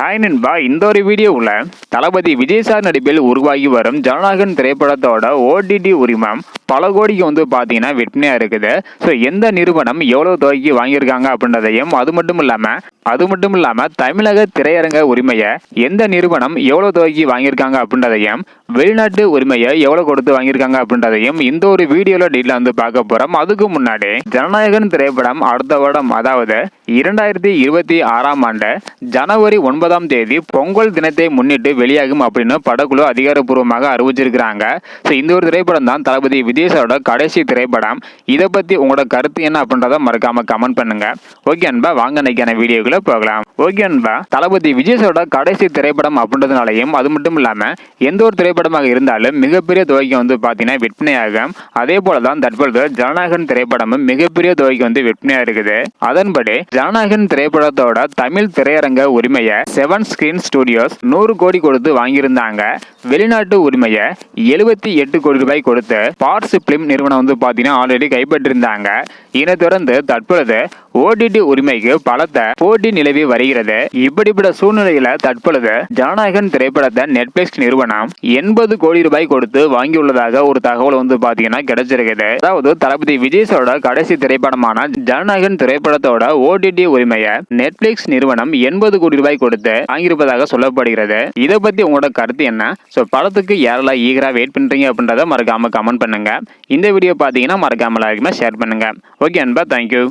Hi நண்பா இந்த ஒரு வீடியோவில் தளபதி விஜய் சார் நடிப்பில் உருவாகி வரும் ஜனநாயகன் திரைப்படத்தோட ஓடிடி உரிமம் பல கோடிக்கு வந்து பார்த்தீங்கன்னா விற்பனையாக இருக்குது. ஸோ எந்த நிறுவனம் எவ்வளோ தொகைக்கு வாங்கியிருக்காங்க அப்படின்றதையும் அது மட்டும் இல்லாமல் அது மட்டும் இல்லாமல் தமிழக திரையரங்க உரிமையை எந்த நிறுவனம் எவ்வளோ தொகைக்கு வாங்கியிருக்காங்க அப்படின்றதையும் வெளிநாட்டு உரிமையை எவ்வளோ கொடுத்து வாங்கியிருக்காங்க அப்படின்றதையும் இந்த ஒரு வீடியோவில் டீட்டில் வந்து பார்க்க போகிறோம் அதுக்கு முன்னாடி ஜனநாயகன் திரைப்படம் அடுத்த வருடம் அதாவது இரண்டாயிரத்தி இருபத்தி ஆறாம் ஆண்டு ஜனவரி ஒன்பது ஒன்பதாம் தேதி பொங்கல் தினத்தை முன்னிட்டு வெளியாகும் அப்படின்னு படக்குழு அதிகாரப்பூர்வமாக அறிவிச்சிருக்கிறாங்க. ஸோ இந்த ஒரு திரைப்படம் தான் தளபதி விஜய் கடைசி திரைப்படம். இதை பற்றி உங்களோட கருத்து என்ன அப்படின்றத மறக்காம கமெண்ட் பண்ணுங்க. ஓகே அன்பா வாங்க இன்னைக்கான வீடியோக்குள்ள போகலாம். ஓகே அன்பா தளபதி விஜய் கடைசி திரைப்படம் அப்படின்றதுனாலையும் அது மட்டும் இல்லாமல் எந்த ஒரு திரைப்படமாக இருந்தாலும் மிகப்பெரிய தொகைக்கு வந்து பார்த்தீங்கன்னா விற்பனையாகும். அதே போல தான் தற்பொழுது ஜனநாயகன் திரைப்படமும் மிகப்பெரிய தொகைக்கு வந்து விற்பனையாக இருக்குது. அதன்படி ஜனநாயகன் திரைப்படத்தோட தமிழ் திரையரங்க உரிமையை செவன் ஸ்கிரீன் ஸ்டுடியோஸ் நூறு கோடி கொடுத்து வாங்கியிருந்தாங்க. வெளிநாட்டு உரிமையை எழுபத்தி எட்டு கோடி ரூபாய் கொடுத்து பார்ட்ஸ் பிலிம் நிறுவனம் வந்து பார்த்தீங்கன்னா ஆல்ரெடி கைப்பற்றிருந்தாங்க. இதை தொடர்ந்து தற்பொழுது ஓடிடி உரிமைக்கு பலத்த போட்டி நிலவி வருகிறது. இப்படிப்பட்ட சூழ்நிலையில தற்பொழுது ஜனநாயகன் திரைப்படத்தை நெட்ஃபிளிக்ஸ் நிறுவனம் எண்பது கோடி ரூபாய் கொடுத்து வாங்கியுள்ளதாக ஒரு தகவல் வந்து பார்த்தீங்கன்னா கிடைச்சிருக்குது. அதாவது தளபதி விஜய் கடைசி திரைப்படமான ஜனநாயகன் திரைப்படத்தோட ஓடிடி உரிமையை நெட்ஃபிளிக்ஸ் நிறுவனம் எண்பது கோடி ரூபாய் கொடுத்து வாங்கியிருப்பதாக சொல்லப்படுகிறது. இதை பத்தி உங்களோட கருத்து என்ன? ஸோ படத்துக்கு யாரெல்லாம் ஈகரா வெயிட் பண்றீங்க அப்படின்றத மறக்காம கமெண்ட் பண்ணுங்க. இந்த வீடியோ பார்த்தீங்கன்னா மறக்காம எல்லாருக்குமே ஷேர் பண்ணுங்க. ஓகே அன்பா தேங்க்யூ